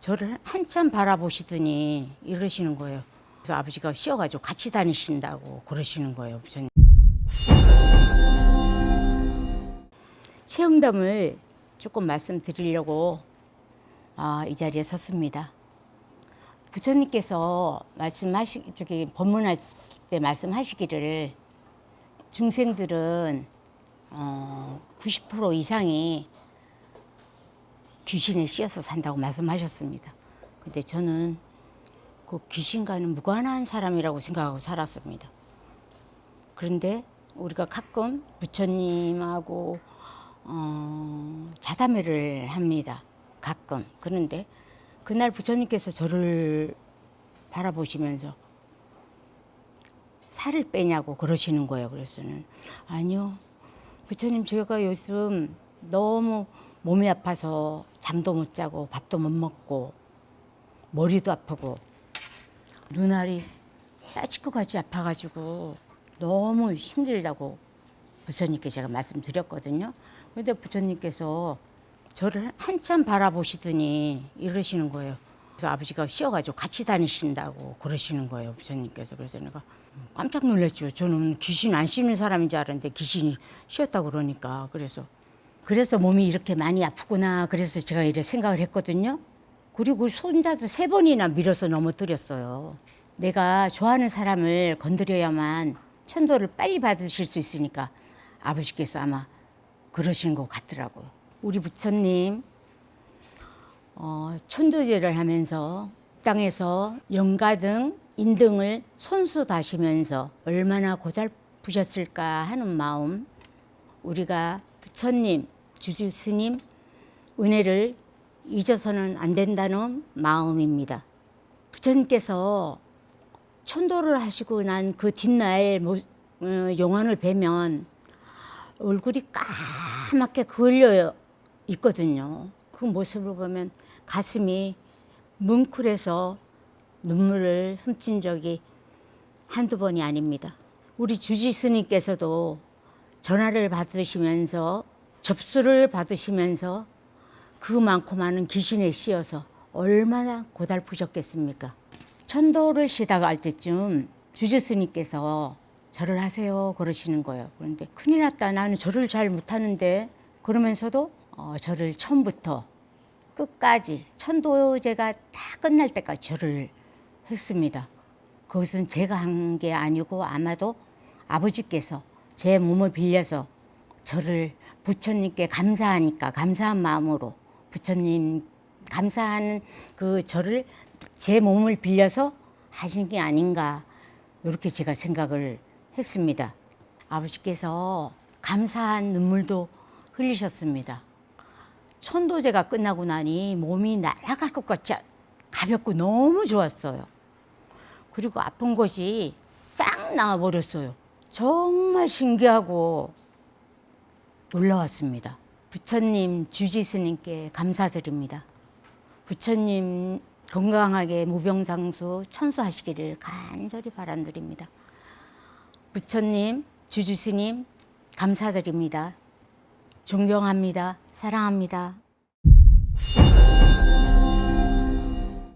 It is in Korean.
저를 한참 바라보시더니 이러시는 거예요. 그래서 아버지가 쉬어가지고 같이 다니신다고 그러시는 거예요, 부처님. 체험담을 조금 말씀드리려고 아, 이 자리에 섰습니다. 부처님께서 말씀하시 저기 법문할 때 말씀하시기를 중생들은 어, 90% 이상이 귀신에 씌어서 산다고 말씀하셨습니다. 근데 저는 그 귀신과는 무관한 사람이라고 생각하고 살았습니다. 그런데 우리가 가끔 부처님하고 어, 자담회를 합니다. 가끔. 그런데 그날 부처님께서 저를 바라보시면서 살을 빼냐고 그러시는 거예요. 그래서 저는 아니요. 부처님 제가 요즘 너무 몸이 아파서 잠도 못 자고 밥도 못 먹고 머리도 아프고 눈알이 따지고같이 아파가지고 너무 힘들다고 부처님께 제가 말씀드렸거든요. 근데 부처님께서 저를 한참 바라보시더니 이러시는 거예요. 그래서 아버지가 쉬어가지고 같이 다니신다고 그러시는 거예요. 부처님께서. 그래서 내가 깜짝 놀랐죠. 저는 귀신 안 씌는 사람인 줄 알았는데 귀신이 쉬었다고 그러니까. 그래서 그래서 몸이 이렇게 많이 아프구나. 그래서 제가 이렇게 생각을 했거든요. 그리고 손자도 세 번이나 밀어서 넘어뜨렸어요. 내가 좋아하는 사람을 건드려야만 천도를 빨리 받으실 수 있으니까 아버지께서 아마 그러신 것 같더라고요. 우리 부처님 어, 천도제를 하면서 땅에서 영가 등 인등을 손수 다시면서 얼마나 고달프셨을까 하는 마음 우리가 부처님, 주주 스님 은혜를 잊어서는 안 된다는 마음입니다. 부처님께서 천도를 하시고 난 그 뒷날 모- 어, 용안을 뵈면 얼굴이 까맣게 그을려 있거든요. 그 모습을 보면 가슴이 뭉클해서 눈물을 훔친 적이 한두 번이 아닙니다. 우리 주지 스님께서도 전화를 받으시면서 접수를 받으시면서 그 많고 많은 귀신에 씌어서 얼마나 고달프셨겠습니까? 천도를 쉬다가 할 때쯤 주지 스님께서 절을 하세요 그러시는 거예요. 그런데 큰일 났다 나는 절을 잘 못하는데 그러면서도 어, 절을 처음부터 끝까지 천도제가 다 끝날 때까지 절을 했습니다. 그것은 제가 한 게 아니고 아마도 아버지께서 제 몸을 빌려서 저를 부처님께 감사하니까 감사한 마음으로 부처님 감사하는 그 저를 제 몸을 빌려서 하신 게 아닌가 이렇게 제가 생각을 했습니다. 아버지께서 감사한 눈물도 흘리셨습니다. 천도제가 끝나고 나니 몸이 날아갈 것 같이 가볍고 너무 좋았어요. 그리고 아픈 것이 싹 나와버렸어요. 정말 신기하고 놀라웠습니다. 부처님 주지 스님께 감사드립니다. 부처님 건강하게 무병장수 천수하시기를 간절히 바람드립니다. 부처님, 주주스님 감사드립니다. 존경합니다. 사랑합니다.